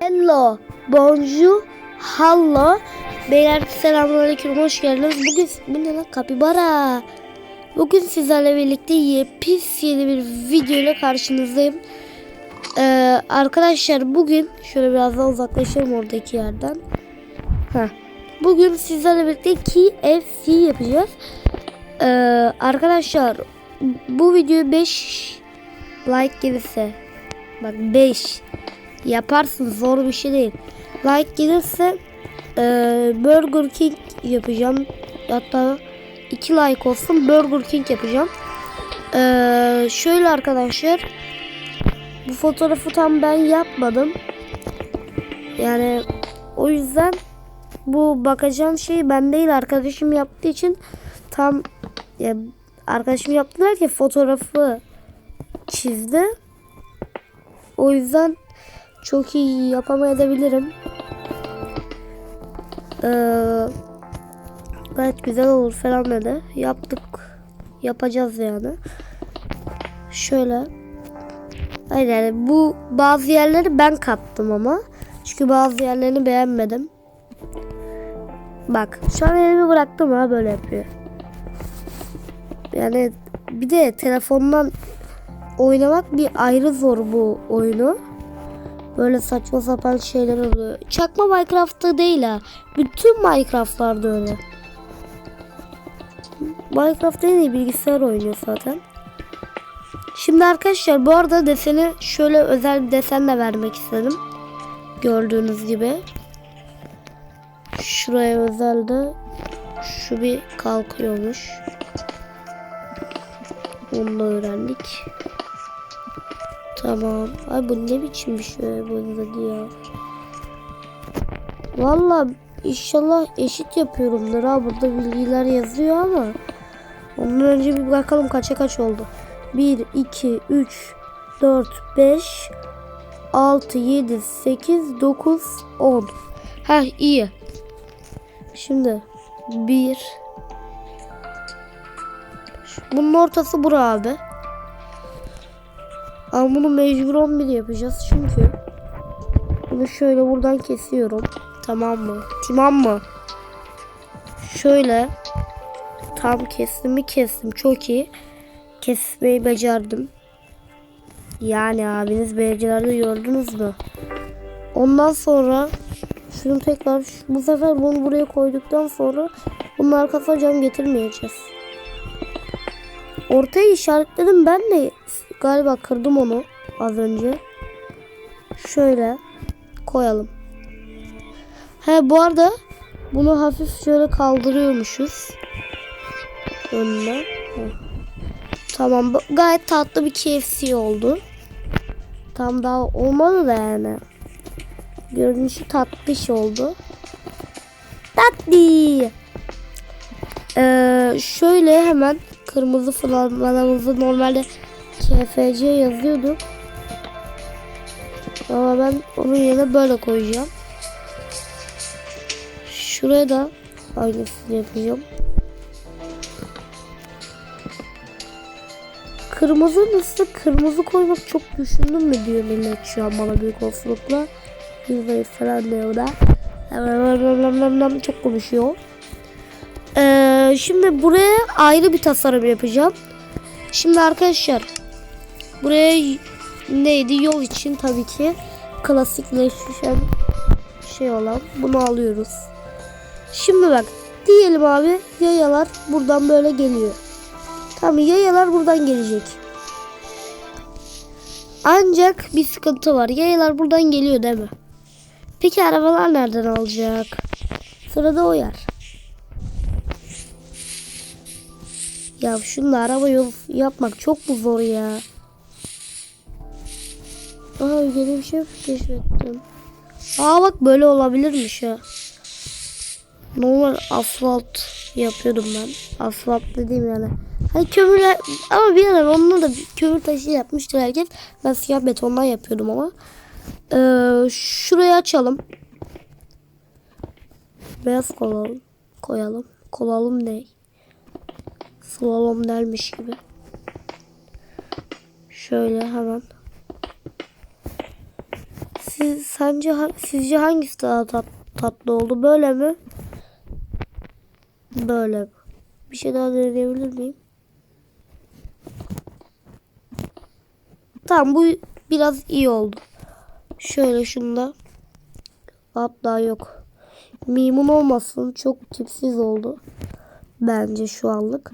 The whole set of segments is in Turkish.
Hello, bonjour, hello. Beyler selamünaleyküm, hoş geldiniz. Bugün bu ne lan kapibara. Bugün sizlerle birlikte yepis yeni bir video ile karşınızdayım. Ee, arkadaşlar bugün şöyle biraz daha uzaklaşalım oradaki yerden. Heh. Bugün sizlerle birlikte KFC yapacağız. Ee, arkadaşlar bu videoyu 5 like gelirse bak 5 yaparsın zor bir şey değil. Like gelirse e, Burger King yapacağım. Hatta 2 like olsun Burger King yapacağım. E, şöyle arkadaşlar bu fotoğrafı tam ben yapmadım. Yani o yüzden bu bakacağım şey ben değil arkadaşım yaptığı için tam ya, arkadaşım yaptılar ki fotoğrafı çizdi. O yüzden çok iyi yapamayabilirim. Ee, gayet güzel olur falan dedi. Yaptık. Yapacağız yani. Şöyle. Hayır yani bu bazı yerleri ben kattım ama. Çünkü bazı yerlerini beğenmedim. Bak şu an elimi bıraktım ha böyle yapıyor. Yani bir de telefondan oynamak bir ayrı zor bu oyunu. Böyle saçma sapan şeyler oluyor. Çakma Minecraft'ta değil ha. Bütün Minecraft'larda öyle. Minecraft en iyi bilgisayar oynuyor zaten. Şimdi arkadaşlar bu arada deseni şöyle özel bir desenle vermek istedim. Gördüğünüz gibi. Şuraya özel de şu bir kalkıyormuş. Onu da öğrendik. Tamam. Ay bu ne biçim bir şey bunda ya. Valla inşallah eşit yapıyorumdur ha. Burada bilgiler yazıyor ama. Ondan önce bir bakalım kaça kaç oldu. 1, 2, 3, 4, 5, 6, 7, 8, 9, 10. Ha iyi. Şimdi 1 Bunun ortası bura abi. Ama bunu mecbur 11 yapacağız çünkü bunu şöyle buradan kesiyorum. Tamam mı? Tamam mı? Şöyle tam kestim mi kestim. Çok iyi. Kesmeyi becerdim. Yani abiniz becerdi gördünüz mü? Ondan sonra şunu tekrar bu sefer bunu buraya koyduktan sonra bunun arkasına cam getirmeyeceğiz. Ortaya işaretledim ben de galiba kırdım onu az önce. Şöyle koyalım. He bu arada bunu hafif şöyle kaldırıyormuşuz. Önüne. Heh. Tamam gayet tatlı bir KFC oldu. Tam daha olmadı da yani. Görünüşü tatlış oldu. Tatlı. Ee, şöyle hemen kırmızı flanmanımızı normalde KFC yazıyordu. Ama ben onun yerine böyle koyacağım. Şuraya da aynısını yapacağım. Kırmızı nasıl kırmızı koymak çok düşündüm mü diyor millet şu an bana büyük olasılıkla. Yüzdeyi falan diyor da. Çok konuşuyor. Ee, şimdi buraya ayrı bir tasarım yapacağım. Şimdi arkadaşlar buraya neydi yol için tabii ki klasikleşen şey olan bunu alıyoruz. Şimdi bak diyelim abi yayalar buradan böyle geliyor. Tamam yayalar buradan gelecek. Ancak bir sıkıntı var. Yayalar buradan geliyor değil mi? Peki arabalar nereden alacak? Sırada o yer. Ya şunla araba yol yapmak çok mu zor ya? Aa yeni bir şey keşfettim. Aa bak böyle olabilirmiş ha. Normal asfalt yapıyordum ben. Asfalt dediğim yani. Hani kömür ama bir ara onunla da kömür taşı yapmıştır herkes. Ben siyah betondan yapıyordum ama. Ee, şurayı açalım. Beyaz koyalım. Koyalım. Kolalım ne? Slalom dermiş gibi. Şöyle hemen. Siz sence sizce hangisi daha tat- tatlı oldu? Böyle mi? Böyle? Bir şey daha deneyebilir miyim? Tamam bu biraz iyi oldu. Şöyle şunda. Hatta yok. Mimun olmasın. Çok tipsiz oldu. Bence şu anlık.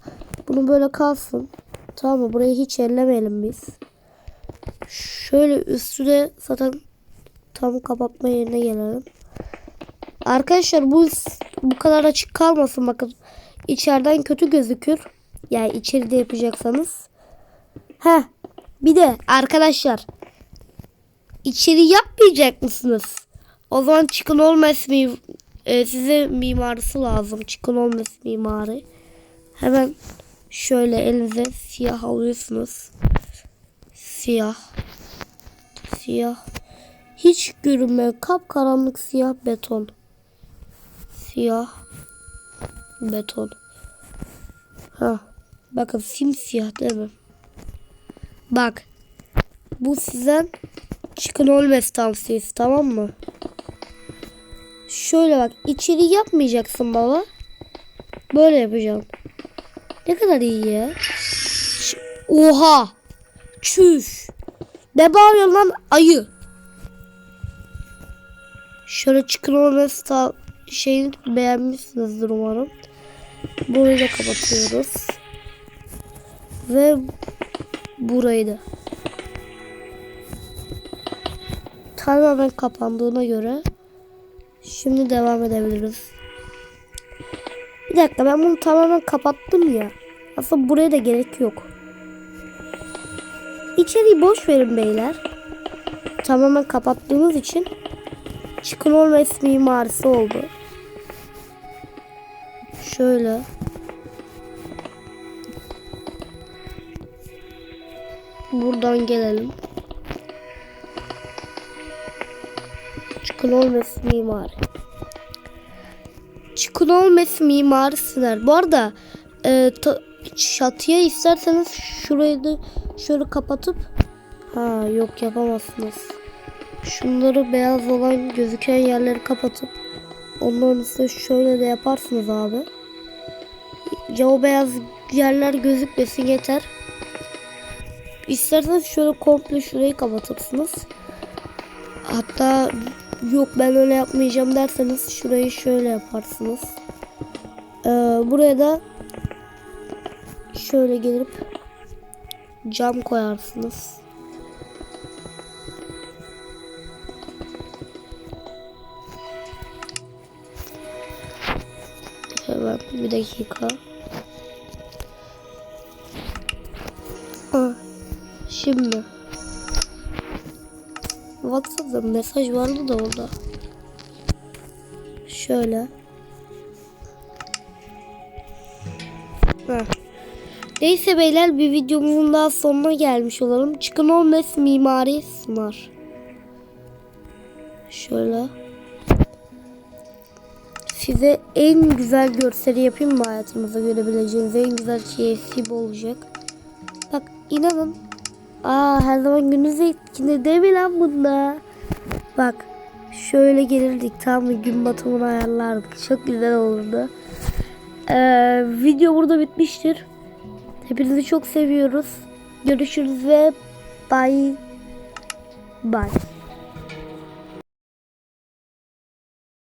Bunu böyle kalsın. Tamam mı? Burayı hiç ellemeyelim biz. Şöyle üstüne zaten tam kapatma yerine gelelim. Arkadaşlar bu bu kadar açık kalmasın bakın. İçeriden kötü gözükür. Yani içeride yapacaksanız. Heh. Bir de arkadaşlar içeri yapmayacak mısınız? O zaman çıkın olmaz mi? e, size mimarisi lazım. Çıkın olmaz mimari. Hemen şöyle elinize siyah alıyorsunuz. Siyah. Siyah. Hiç görünmeyen kapkaranlık siyah beton. Siyah beton. Ha. Bakın simsiyah değil mi? Bak. Bu sizden çıkın olmaz tavsiyesi tamam mı? Şöyle bak içeri yapmayacaksın baba. Böyle yapacağım. Ne kadar iyi ya. Oha. Çüş. Ne bağırıyorsun lan ayı. Şöyle çıkın olmaz ta şeyini beğenmişsinizdir umarım. Burayı da kapatıyoruz. Ve burayı da. Tamamen kapandığına göre şimdi devam edebiliriz. Bir dakika ben bunu tamamen kapattım ya. Aslında buraya da gerek yok. İçeriği boş verin beyler. Tamamen kapattığımız için çıkın olmaz mimarisi oldu. Şöyle. Buradan gelelim. Çıkın olmaz mimari. Çıkın olmaz mimari siner. Bu arada e, ta- çatıya isterseniz şurayı da şöyle kapatıp ha yok yapamazsınız. Şunları beyaz olan gözüken yerleri kapatıp onların üstüne şöyle de yaparsınız abi. Ya o beyaz yerler gözükmesin yeter. İsterseniz şöyle komple şurayı kapatırsınız. Hatta yok ben öyle yapmayacağım derseniz şurayı şöyle yaparsınız. Ee, buraya da şöyle gelip cam koyarsınız. Bir dakika. Şimdi. WhatsApp'ta mesaj vardı da orada. Şöyle. Heh. Neyse beyler bir videomuzun daha sonuna gelmiş olalım. Çıkın olmaz mimari sunar. Şöyle. Size en güzel görseli yapayım mı hayatınızda görebileceğiniz en güzel KFC bu olacak. Bak inanın. Aa her zaman gününüz etkinde değil mi lan bunda? Bak şöyle gelirdik tam bir gün batımını ayarlardık. Çok güzel olurdu. Ee, video burada bitmiştir. Hepinizi çok seviyoruz. Görüşürüz ve bye bye.